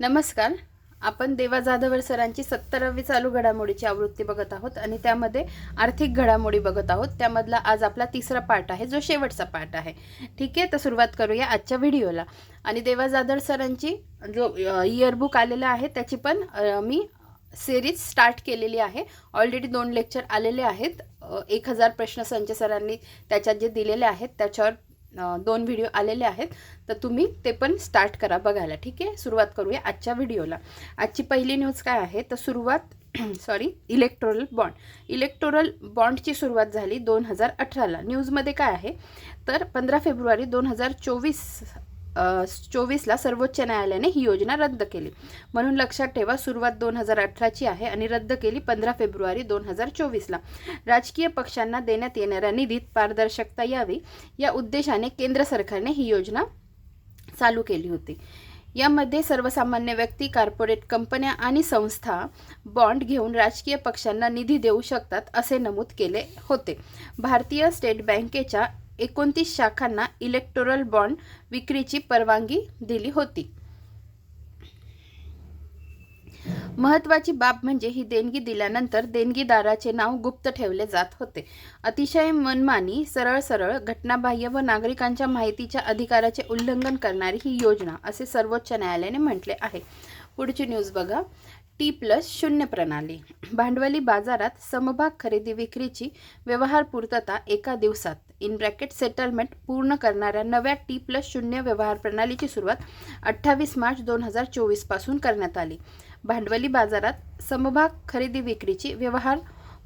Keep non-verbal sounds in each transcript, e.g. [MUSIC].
नमस्कार. आपण देवा जाधवर सरांची सत्तरावी चालू घडामोडीची आवृत्ती बघत आहोत आणि त्यामध्ये आर्थिक घडामोडी बघत आहोत. त्यामधला आज आपला तिसरा पार्ट आहे जो शेवटचा पार्ट आहे. ठीक आहे तर सुरुवात करूया आजच्या व्हिडिओला. आणि देवा जाधव सरांची जो इयरबुक आलेला आहे त्याची पण मी सिरीज स्टार्ट केलेली आहे. ऑलरेडी दोन लेक्चर आलेले आहेत. एक हजार प्रश्न संच सरांनी त्याच्यात जे दिलेले आहेत त्याच्यावर दोन व्हिडिओ आलेले आहेत. तर तुम्ही ते पण स्टार्ट करा बघायला ठीक आहे? सुरुवात करूया आजच्या व्हिडिओला आजची पहिली न्यूज काय आहे? तर सुरुवात सॉरी इलेक्टोरल बॉन्ड इलेक्टोरल बॉन्डची सुरुवात झाली दोन हजार अठराला. न्यूजमध्ये काय आहे? तर पंधरा फेब्रुवारी दोन हजार चोवीस चोवीसला सर्वोच्च न्यायालयाने ही योजना रद्द केली. म्हणून लक्षात ठेवा सुरुवात दोन हजार अठराची आहे आणि रद्द केली पंधरा फेब्रुवारी दोन हजार चोवीसला. राजकीय पक्षांना देण्यात येणाऱ्या निधीत पारदर्शकता यावी या उद्देशाने केंद्र सरकारने ही योजना चालू केली होती. यामध्ये सर्वसामान्य व्यक्ती कॉर्पोरेट कंपन्या आणि संस्था बॉन्ड घेऊन राजकीय पक्षांना निधी देऊ शकतात असे नमूद केले होते. भारतीय स्टेट बँकेच्या एकोणतीस शाखांना इलेक्टोरल बॉन्ड विक्रीची परवानगी दिली होती. महत्वाची बाब म्हणजे ही देणगी दिल्यानंतर देणगीदाराचे नाव गुप्त ठेवले जात होते. अतिशय मनमानी सरळ सरळ घटनाबाह्य व नागरिकांच्या माहितीच्या अधिकाराचे उल्लंघन करणारी ही योजना असे सर्वोच्च न्यायालयाने म्हटले आहे. पुढची न्यूज बघा. टी प्लस शून्य प्रणाली. भांडवली बाजारात समभाग खरेदी विक्रीची व्यवहार पूर्तता एका दिवसात. इन ब्रॅकेट सेटलमेंट पूर्ण करणाऱ्या नव्या टी प्लस शून्य व्यवहार प्रणालीची सुरुवात अठ्ठावीस मार्च दोन हजार चोवीसपासून करण्यात आली. भांडवली बाजारात समभाग खरेदी विक्रीची व्यवहार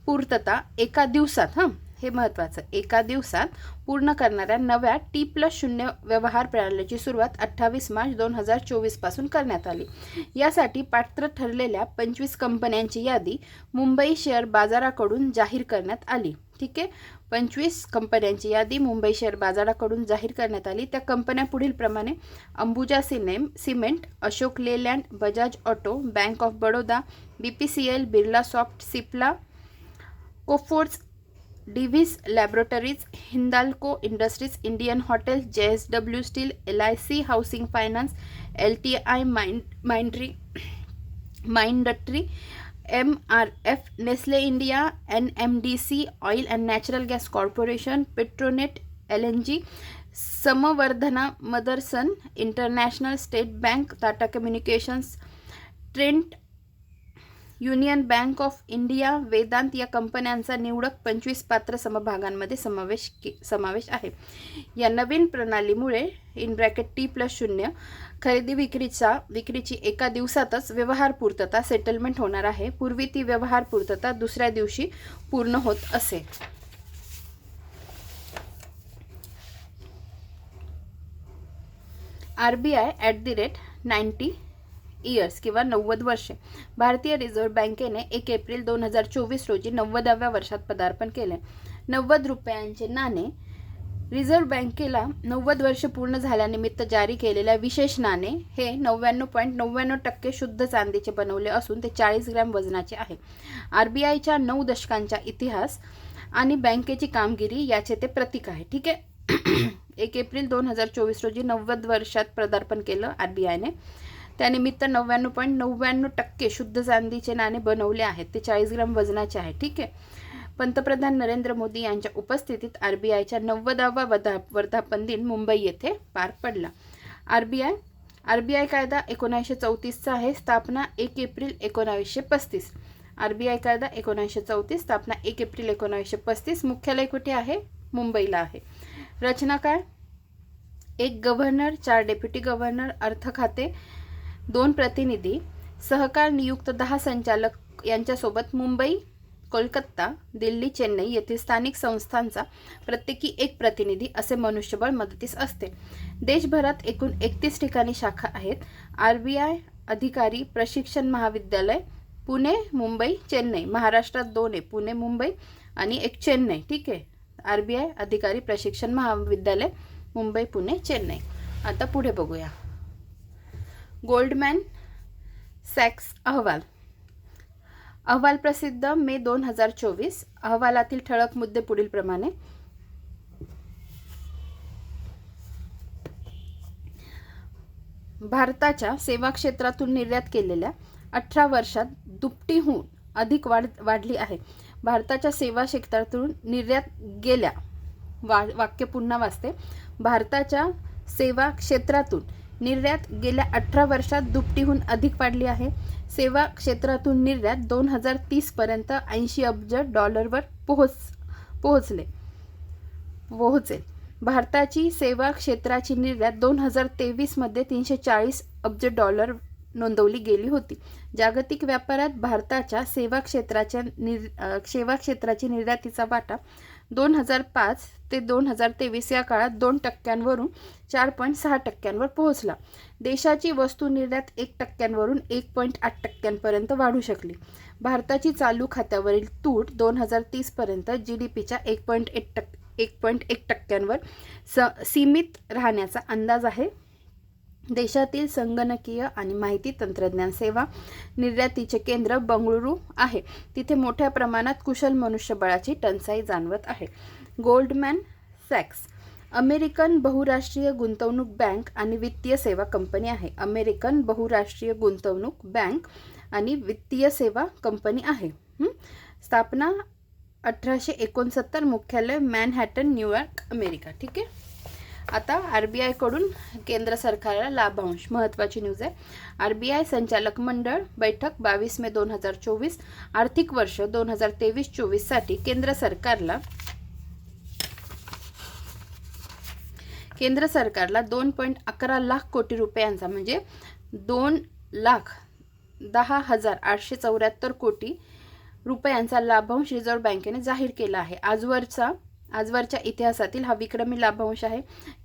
पूर्तता एका दिवसात हां? हे महत्त्वाचं. एका दिवसात पूर्ण करणाऱ्या नव्या टी प्लस शून्य व्यवहार प्रणालीची सुरुवात अठ्ठावीस मार्च दोन हजार चोवीसपासून करण्यात आली. यासाठी पात्र ठरलेल्या पंचवीस कंपन्यांची यादी मुंबई शेअर बाजाराकडून जाहीर करण्यात आली. ठीक आहे? पंचवीस कंपन्यांची यादी मुंबई शेअर बाजाराकडून जाहीर करण्यात आली. त्या कंपन्या पुढील प्रमाणे Ambuja सिनेम cement Ashok Leyland Bajaj auto bank of Baroda B P C L Birla soft Cipla Coforge Divi's laboratories Hindalco industries Indian hotel J S W steel L I C housing finance L T I mind Mindtree Mindtree M R F Nestle India N M D C oil and natural gas corporation Petronet L N G Samvardhana Motherson international state bank Tata communications Trent union bank of India Vedanta या कंपन्यांचा निवडक पंचवीस पात्र समभागांमध्ये समावेश के समावेश आहे. या नवीन प्रणालीमुळे इन ब्रॅकेट टी प्लस शून्य खरेदी विक्रीचा विक्रीची एका दिवसातच व्यवहार पूर्तता सेटलमेंट होणार आहे. पूर्वी ती व्यवहार पूर्तता दुसऱ्या दिवशी पूर्ण होत असे. R B I at the rate ninety years किंवा नव्वद वर्षे. भारतीय रिझर्व्ह बँकेने एक एप्रिल दोन हजार चोवीस रोजी नव्वदाव्या वर्षात पदार्पण केले. नव्वद रुपयांचे नाणे रिझर्व्ह बँकेला नव्वद वर्ष पूर्ण झाल्यानिमित्त जारी केलेल्या विशेष नाणे हे नव्याण्णव पॉईंट नव्याण्णव टक्के शुद्ध चांदीचे बनवले असून ते चाळीस ग्रॅम वजनाचे आहे. आर बी आयच्या नऊ दशकांचा इतिहास आणि बँकेची कामगिरी याचे ते प्रतीक आहे. ठीक आहे? एक एप्रिल दोन हजार चोवीस रोजी नव्वद वर्षात पदार्पण केलं आर बी आयने. त्यानिमित्त नव्याण्णव पॉईंट नव्याण्णव टक्के शुद्ध चांदीचे नाणे बनवले आहेत. ते चाळीस ग्राम वजनाचे आहे. ठीक आहे? पंतप्रधान नरेंद्र मोदी यांच्या उपस्थितीत आर बी आयच्या नव्वदावा वधा वर्धापन दिन मुंबई येथे पार पडला. R B I R B I कायदा एकोणीसशे चौतीसचा आहे. स्थापना एक एप्रिल एकोणावीसशे पस्तीस. आर बी आय कायदा एकोणीसशे चौतीस. स्थापना एक एप्रिल एकोणावीसशे पस्तीस. मुख्यालय कुठे आहे? मुंबईला आहे. रचना काय? एक गव्हर्नर चार डेप्युटी गव्हर्नर अर्थ खाते दोन प्रतिनिधी सहकार नियुक्त दहा संचालक यांच्यासोबत मुंबई कोलकाता दिल्ली चेन्नई येथील स्थानिक संस्थांचा प्रत्येकी एक प्रतिनिधी असे मनुष्यबळ मदतीस असते. देशभरात एकूण एकतीस ठिकाणी शाखा आहेत. आर बी आय अधिकारी प्रशिक्षण महाविद्यालय पुणे मुंबई चेन्नई महाराष्ट्रात दोन आहे पुणे मुंबई आणि एक चेन्नई ठीक आहे? आर बी आय अधिकारी प्रशिक्षण महाविद्यालय मुंबई पुणे चेन्नई. आता पुढे बघूया. गोल्डमॅन सॅक्स अहवाल. अहवाल प्रसिद्ध मे दोन हजार चोवीस. अहवालातील ठळक मुद्दे पुढील प्रमाणे. भारताच्या सेवा क्षेत्रातून निर्यात केलेल्या अठरा वर्षात दुपटीहून अधिक वाढ वाढली आहे. भारताच्या सेवा क्षेत्रातून निर्यात गेल्या. वा वाक्य पुन्हा वाचते. भारताच्या सेवा क्षेत्रातून निर्यात गेल्या अठरा वर्षात दुपटीहून अधिक वाढली आहे. सेवा क्षेत्रातून निर्यात दोन हजार तीसपर्यंत ऐंशी अब्ज डॉलरवर पोहोच पोहोचले. पोहोचेल. भारताची सेवा क्षेत्राची निर्यात दोन हजार तेवीसमध्ये तीनशे चाळीस अब्ज डॉलर नोंदवली गेली होती. जागतिक व्यापारात भारताच्या सेवा क्षेत्राच्या निर सेवा क्षेत्राची निर्यातीचा वाटा दोन हजार पाच ते दोन हजार तेवीस या काळात दोन टक्क्यांवरून चार पॉईंट सहा टक्क्यांवर पोहोचला. देशाची वस्तू निर्यात एक टक्क्यांवरून एक पॉईंट आठ टक्क्यांपर्यंत वाढू शकली. भारताची चालू खात्यावरील तूट दोन हजार तीसपर्यंत जी डी पीच्या एक पॉईंट एक टक्के एक पॉईंट एक टक्क्यांवर स सीमित राहण्याचा अंदाज आहे. देशातील संगणकीय आणि माहिती तंत्रज्ञान सेवा निर्यातीचे केंद्र बंगळुरू आहे. तिथे मोठ्या प्रमाणात कुशल मनुष्यबळाची टंचाई जाणवत आहे. Goldman sacks. अमेरिकन बहुराष्ट्रीय गुंतवणूक बँक आणि वित्तीय सेवा कंपनी आहे. अमेरिकन बहुराष्ट्रीय गुंतवणूक बँक आणि वित्तीय सेवा कंपनी आहे. स्थापना अठराशे एकोणसत्तर मुख्यालय मॅनहॅटन न्यूयॉर्क अमेरिका. ठीक आहे? आता आर बी आयकडून केंद्र सरकारला लाभांश. महत्त्वाची न्यूज आहे. आर बी आय संचालक मंडळ बैठक बावीस मे दोन हजार चोवीस आर्थिक वर्ष दोन हजार तेवीस चोवीससाठी केंद्र सरकारला केंद्र सरकारला दोन पॉईंट अकरा लाख कोटी रुपयांचा म्हणजे दोन लाख दहा हजार आठशे चौऱ्याहत्तर कोटी रुपयांचा लाभांश रिझर्व्ह बँकेने जाहीर केला आहे. आजवरचा आजवरच्या इतिहासातील हा विक्रमी लाभांश आहे.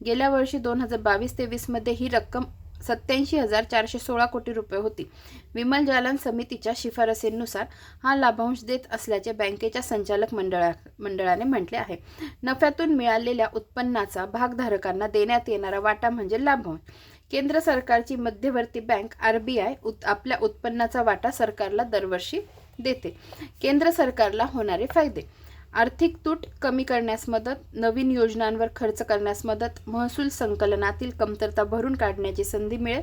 गेल्या वर्षी दोन हजार बावीस तेवीसमध्ये ही रक्कम सत्याऐंशी हजार चारशे सोळा कोटी रुपये होती. विमल जालन समितीच्या शिफारसींनुसार हा लाभांश देत असल्याचे बँकेच्या संचालक मंडळा मंडळाने म्हटले आहे. नफ्यातून मिळालेल्या उत्पन्नाचा भागधारकांना देण्यात येणारा वाटा म्हणजे लाभांश. केंद्र सरकारची मध्यवर्ती बँक आर बी आय उत आपल्या उत्पन्नाचा वाटा सरकारला दरवर्षी देते. केंद्र सरकारला होणारे फायदे. आर्थिक तूट कमी करण्यास मदत नवीन योजनांवर खर्च करण्यास मदत महसूल संकलनातील कमतरता भरून काढण्याची संधी मिळेल.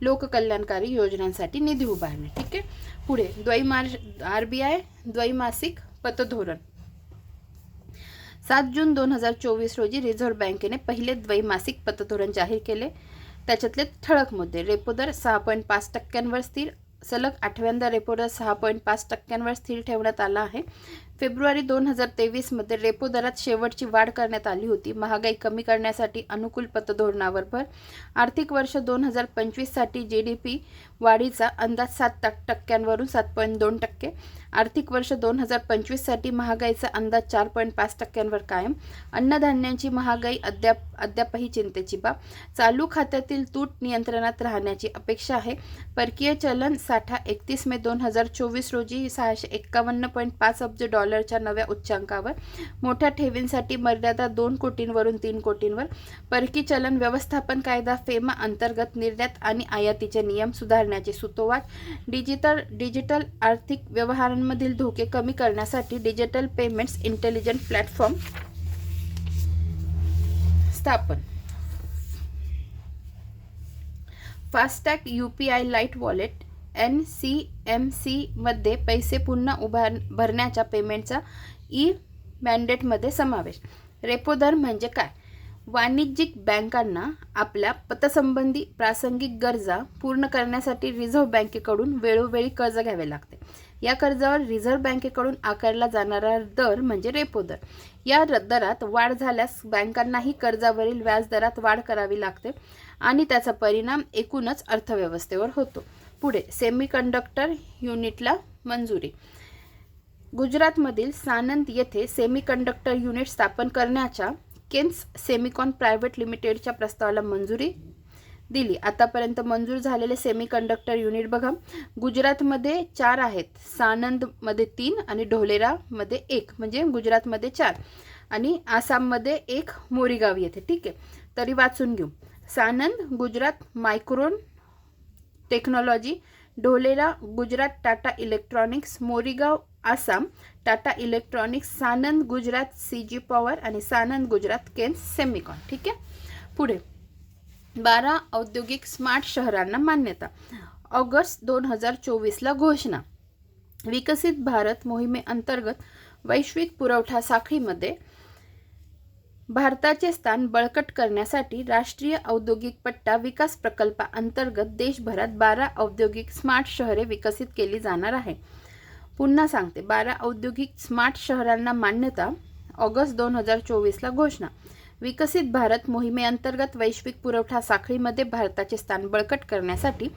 लोककल्याणकारी योजनांसाठी निधी उभारणे. ठीक आहे? पुढे द्वैमार आर बी आय द्वैमासिक पतधोरण. सात जून दोन हजार चोवीस रोजी रिझर्व्ह बँकेने पहिले द्वैमासिक पतधोरण जाहीर केले. त्याच्यातले ठळक मुद्दे. रेपो दर सहा पॉईंट पाच टक्क्यांवर स्थिर. सलग आठव्यांदा रेपो दर सहा पॉईंट पाच टक्क्यांवर स्थिर ठेवण्यात आला आहे. फेब्रुवारी दोन हजार तेवीसमध्ये रेपो दरात शेवटची वाढ करण्यात आली होती. महागाई कमी करण्यासाठी अनुकूल पतधोरणावर भर. आर्थिक वर्ष दोन हजार पंचवीससाठी जी डी पी वाढीचा अंदाज सात टक्क्यांवरून सात पॉईंट दोन टक्के. आर्थिक वर्ष दोन हजार पंचवीससाठी महागाईचा अंदाज चार पॉईंट पाच टक्क्यांवर कायम. अन्नधान्यांची महागाई अद्याप अद्यापही चिंतेची बाब. चालू खात्यातील तूट नियंत्रणात राहण्याची अपेक्षा आहे. परकीय चलन साठा एकतीस मे दोन हजार चोवीस रोजी सहाशे एक्कावन्न पॉईंट पाच अब्ज डॉलरच्या नव्या उच्चांकावर. मोठ्या ठेवींसाठी मर्यादा दोन कोटींवरून तीन कोटींवर. परकी चलन व्यवस्थापन कायदा फेमा अंतर्गत निर्यात आणि आयातीचे नियम सुधारण्याचे सुतोवाच. डिजिटल डिजिटल आर्थिक व्यवहारांमधील धोके कमी करण्यासाठी डिजिटल पेमेंट्स इंटेलिजंट प्लॅटफॉर्म स्थापन. FASTag U P I lite wallet N C M सीमध्ये पैसे पुन्हा उभार भरण्याच्या पेमेंटचा ई मॅन्डेटमध्ये समावेश. रेपो दर म्हणजे काय? वाणिज्यिक बँकांना आपल्या पतसंबंधी प्रासंगिक गरजा पूर्ण करण्यासाठी रिझर्व्ह बँकेकडून वेळोवेळी कर्ज घ्यावे लागते. या कर्जावर रिझर्व्ह बँकेकडून आकारला जाणारा दर म्हणजे रेपो दर. या दरात वाढ झाल्यास बँकांनाही कर्जावरील व्याजदरात वाढ करावी लागते आणि त्याचा परिणाम एकूणच अर्थव्यवस्थेवर होतो. पुढे सेमीकंडक्टर युनिटला मंजुरी. गुजरातमधील सानंद येथे सेमीकंडक्टर युनिट स्थापन करण्याच्या केन्स सेमिकॉन प्रायव्हेट लिमिटेडच्या प्रस्तावाला मंजुरी दिली. आतापर्यंत मंजूर झालेले सेमीकंडक्टर युनिट बघा. गुजरातमध्ये चार आहेत. सानंदमध्ये तीन आणि ढोलेरामध्ये एक म्हणजे गुजरातमध्ये चार. आणि आसाममध्ये एक मोरीगाव येथे. ठीक आहे. तरी वाचून घेऊ. Sanand Gujarat Micron technology Dholera Gujarat Tata electronics Morigaon Assam Tata electronics Sanand Gujarat C G power आणि सानंद गुजरात केन्स सेमिकॉन. ठीक आहे? पुढे. बारा औद्योगिक स्मार्ट शहरांना मान्यता. ऑगस्ट दोन हजार चोवीसला घोषणा. विकसित भारत मोहिमेअंतर्गत वैश्विक पुरवठा साखळीमध्ये भारताचे स्थान बळकट करण्यासाठी राष्ट्रीय औद्योगिक पट्टा विकास प्रकल्पाअंतर्गत देशभरात बारा औद्योगिक स्मार्ट शहरे विकसित केली जाणार आहे. पुन्हा सांगते बारा औद्योगिक स्मार्ट शहरांना मान्यता ऑगस्ट दोन हजार चोवीसला घोषणा. विकसित भारत मोहिमेअंतर्गत वैश्विक पुरवठा साखळीमध्ये भारताचे स्थान बळकट करण्यासाठी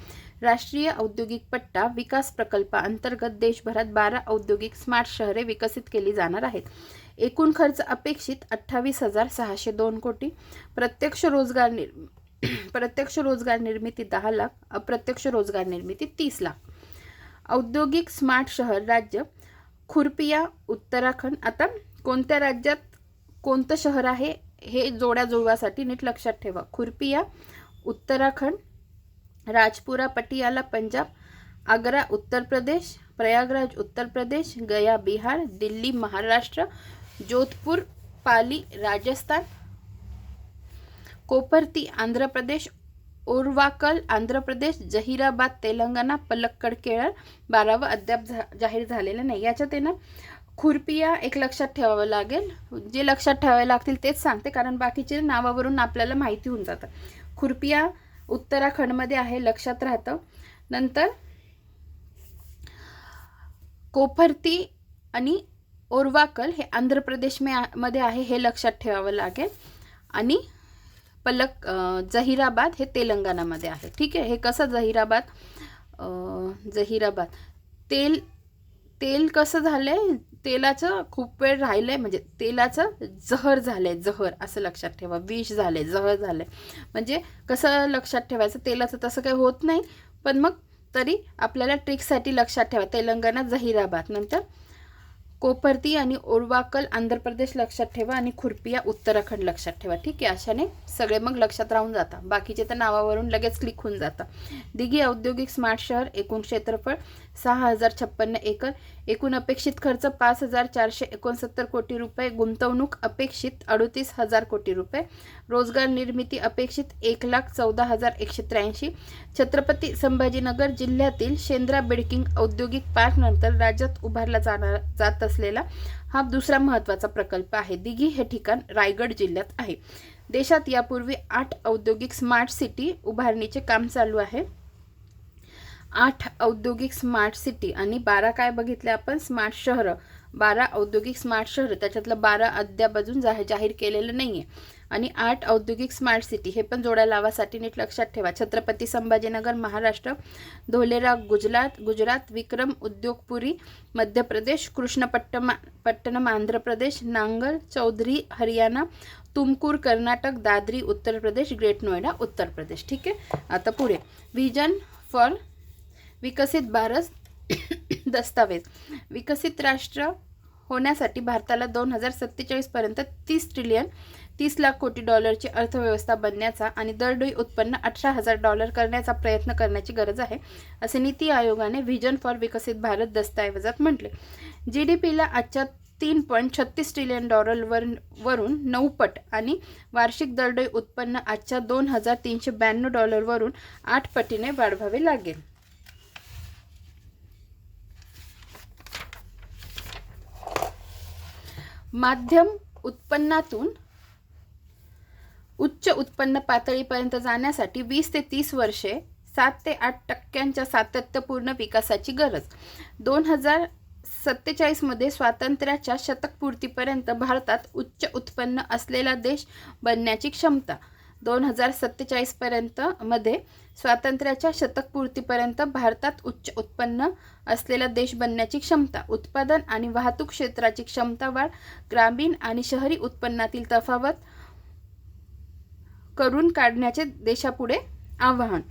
राष्ट्रीय औद्योगिक पट्टा विकास प्रकल्पाअंतर्गत देशभरात बारा औद्योगिक स्मार्ट शहरे विकसित केली जाणार आहेत. एकूण खर्च अपेक्षित अठ्ठावीस हजार सहाशे दोन कोटी. प्रत्यक्ष रोजगार निर् [CLEARS THROAT] प्रत्यक्ष रोजगार निर्मिती दहा लाख अप्रत्यक्ष रोजगार निर्मिती तीस लाख. औद्योगिक स्मार्ट शहर राज्य खुरपिया उत्तराखंड. आता कोणत्या राज्यात कोणतं शहर आहे हे जोड्या जुळवासाठी नीट लक्षात ठेवा. खुरपिया उत्तराखंड राजपुरा पटियाला पंजाब आग्रा उत्तर प्रदेश प्रयागराज उत्तर प्रदेश गया बिहार दिल्ली महाराष्ट्र जोधपूर पाली राजस्थान कोपरती आंध्र प्रदेश ओरवाकल आंध्र प्रदेश जहिराबाद तेलंगणा पलक्कड केरळ बारावं अद्याप झा जाहीर झालेलं नाही. याच्यात आहे ना खुरपिया एक लक्षात ठेवावं लागेल. जे लक्षात ठेवावे लागतील तेच सांगते कारण बाकीचे नावावरून आपल्याला माहिती होऊन जातं. खुरपिया उत्तराखंडमध्ये आहे लक्षात राहतं. नंतर कोपरती आणि ओरवाकल हे आंध्र प्रदेशमध्ये आहे हे लक्षात ठेवावं लागेल. आणि पलक जहिराबाद हे तेलंगणामध्ये आहे. ठीक आहे? हे कसं जहिराबाद? जहिराबाद. तेल तेल कसं झालं आहे तेलाचं खूप वेळ राहिलं आहे म्हणजे तेलाचं जहर झालं आहे जहर असं लक्षात ठेवा. विष झालं आहे जहर झालं आहे म्हणजे कसं लक्षात ठेवायचं? तेलाचं तसं काही होत नाही. पण मग तरी आपल्याला ट्रिकसाठी लक्षात ठेवा. तेलंगणा जहिराबाद. नंतर कोपरती आणि ओरवाकल आंध्र प्रदेश लक्षात ठेवा आणि खुरपिया उत्तराखंड लक्षात ठेवा. ठीक आहे अशाने सगळे मग लक्षात राहून जातात बाकीचे तर नावावरून लगेच क्लिक होऊन जातं. दिघी औद्योगिक स्मार्ट शहर एकूण क्षेत्रफळ सहा हजार छप्पन्न एकर. एकूण अपेक्षित खर्च पाच हजार चारशे एकोणसत्तर कोटी रुपये. गुंतवणूक अपेक्षित अडतीस हजार कोटी रुपये. रोजगार निर्मिती अपेक्षित एक लाख चौदा हजार एकशे त्र्याऐंशी. छत्रपती संभाजीनगर जिल्ह्यातील शेंद्रा बेडकिंग औद्योगिक पार्क नंतर राज्यात उभारला जाणार जात असलेला हा दुसरा महत्त्वाचा प्रकल्प आहे. दिघी हे ठिकाण रायगड जिल्ह्यात आहे. देशात यापूर्वी आठ औद्योगिक स्मार्ट सिटी उभारणीचे काम चालू आहे. आठ औद्योगिक स्मार्ट सिटी आणि बारा काय बघितले आपण? स्मार्ट शहरं. बारा औद्योगिक स्मार्ट शहर. त्याच्यातलं बारा अद्याप अजून जाहीर जाहीर केलेलं नाही आहे आणि आठ औद्योगिक स्मार्ट सिटी हे पण जोड्या लावासाठी नीट लक्षात ठेवा. छत्रपती संभाजीनगर महाराष्ट्र धोलेरा गुजरात गुजरात विक्रम उद्योगपुरी मध्य प्रदेश कृष्णपट्टमा पट्टणम आंध्र प्रदेश नांगल चौधरी हरियाणा तुमकूर कर्नाटक दादरी उत्तर प्रदेश ग्रेट नोएडा उत्तर प्रदेश ठीक आहे? आता पुढे. विजन फॉर विकसित भारत दस्तावेज. विकसित राष्ट्र होण्यासाठी भारताला दोन हजार सत्तेचाळीसपर्यंत तीस ट्रिलियन तीस लाख कोटी डॉलरची अर्थव्यवस्था बनण्याचा आणि दरडोई उत्पन्न अठरा हजार डॉलर करण्याचा प्रयत्न करण्याची गरज आहे असे नीती आयोगाने व्हिजन फॉर विकसित भारत दस्तऐवजात म्हटले. जी डी पीला आजच्या तीन पॉईंट छत्तीस ट्रिलियन डॉलरवर वरून नऊ पट आणि वार्षिक दरडोई उत्पन्न आजच्या दोन हजार तीनशे ब्याण्णव डॉलरवरून आठ पटीने वाढवावे लागेल. माध्यम उत्पन्नातून उच्च उत्पन्न पातळीपर्यंत जाण्यासाठी वीस ते तीस वर्षे सात ते आठ टक्क्यांच्या सातत्यपूर्ण विकासाची गरज. दोन हजार सत्तेचाळीसमध्ये स्वातंत्र्याच्या शतकपूर्तीपर्यंत भारतात उच्च उत्पन्न असलेला देश बनण्याची क्षमता दोन हजार सत्तेचाळीसपर्यंत मध्ये स्वातंत्र्याच्या शतकपूर्तीपर्यंत भारतात उच्च उत्पन्न असलेला देश बनण्याची क्षमता उत्पादन आणि वाहतूक क्षेत्राची क्षमता वाढ ग्रामीण आणि शहरी उत्पन्नातील तफावत करून काढण्याचे देशापुढे आव्हान.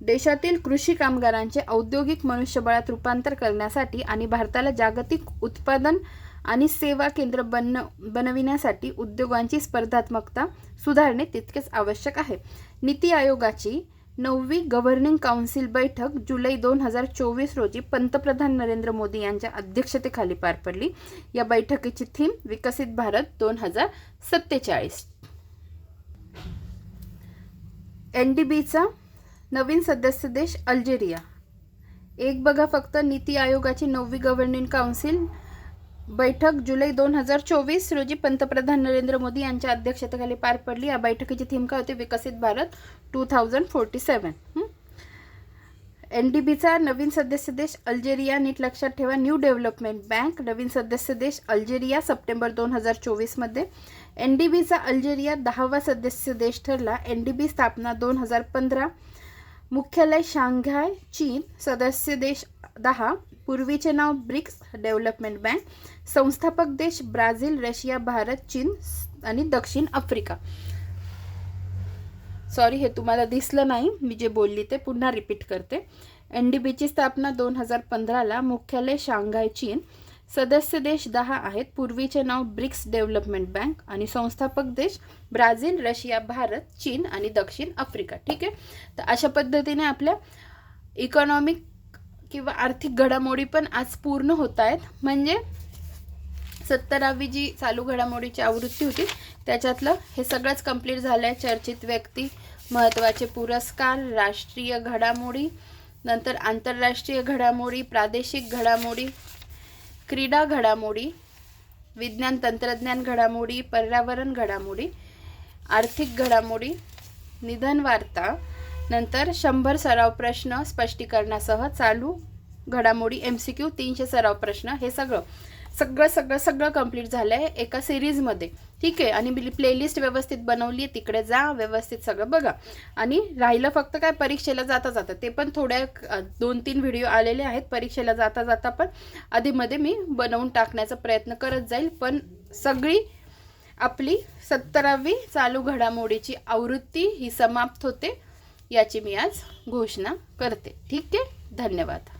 देशातील कृषी कामगारांचे औद्योगिक मनुष्यबळात रूपांतर करण्यासाठी आणि भारताला जागतिक उत्पादन आणि सेवा केंद्र बन बनविण्यासाठी उद्योगांची स्पर्धात्मकता सुधारणे तितकेच आवश्यक आहे. नीती आयोगाची नववी गव्हर्निंग काउन्सिल बैठक जुलै दोन हजार चोवीस रोजी पंतप्रधान नरेंद्र मोदी यांच्या अध्यक्षतेखाली पार पडली. या बैठकीची थीम विकसित भारत दोन हजार सत्तेचाळीस. एन डी बीचा नवीन सदस्य देश अल्जेरिया. एक बघा फक्त नीती आयोगाची नववी गव्हर्निंग काउन्सिल बैठक जुलै दोन हजार चोवीस रोजी पंतप्रधान नरेंद्र मोदी यांच्या अध्यक्षतेखाली पार पडली. या बैठकीची थीम काय होती? विकसित Bharat two thousand forty seven N D बीचा नवीन सदस्य देश अल्जेरिया नीट लक्षात ठेवा. न्यू डेव्हलपमेंट बँक नवीन सदस्य देश अल्जेरिया सप्टेंबर दोन हजार चोवीसमध्ये एन डी बीचा अल्जेरिया दहावा सदस्य देश ठरला. एन डी बी स्थापना दोन हजार पंधरा. मुख्यालय शांघाय चीन सदस्य देश दहा. पूर्वीचे नाव ब्रिक्स डेव्हलपमेंट बँक संस्थापक देश ब्राझील रशिया भारत चीन आणि दक्षिण आफ्रिका. सॉरी हे तुम्हाला दिसलं नाही मी जे बोलली ते पुन्हा रिपीट करते. एन डी बीची स्थापना दोन हजार पंधराला मुख्यालय शांघाय चीन. सदस्य देश दहा आहेत पूर्वीचे नाव ब्रिक्स डेव्हलपमेंट बँक आणि संस्थापक देश ब्राझील रशिया भारत चीन आणि दक्षिण आफ्रिका. ठीक आहे? तर अशा पद्धतीने आपल्या इकॉनॉमिक किंवा आर्थिक घडामोडी पण आज पूर्ण होत आहेत. म्हणजे सत्तरावी जी चालू घडामोडीची आवृत्ती होती त्याच्यातलं हे सगळंच कंप्लीट झालं आहे चर्चित व्यक्ती महत्त्वाचे पुरस्कार राष्ट्रीय घडामोडी नंतर आंतरराष्ट्रीय घडामोडी प्रादेशिक घडामोडी क्रीडा घडामोडी विज्ञान तंत्रज्ञान घडामोडी पर्यावरण घडामोडी आर्थिक घडामोडी निधन वार्ता नंतर शंभर सराव प्रश्न स्पष्टीकरणासह चालू घडामोडी एम सी क्यू तीनशे सराव प्रश्न हे सगळं. सगळं सगळं सगळं कंप्लीट झालं आहे एका सिरीजमध्ये ठीक आहे? आणि मी प्लेलिस्ट व्यवस्थित बनवली आहे तिकडे जा व्यवस्थित सगळं बघा. आणि राहिलं फक्त काय परीक्षेला जाता जाता. ते पण थोड्या दोन तीन व्हिडिओ आलेले आहेत परीक्षेला जाता जाता पण आधीमध्ये मी बनवून टाकण्याचा प्रयत्न करत जाईल. पण सगळी आपली सत्तरावी चालू घडामोडीची आवृत्ती ही समाप्त होते. याची मी आज घोषणा करते. ठीक आहे? धन्यवाद.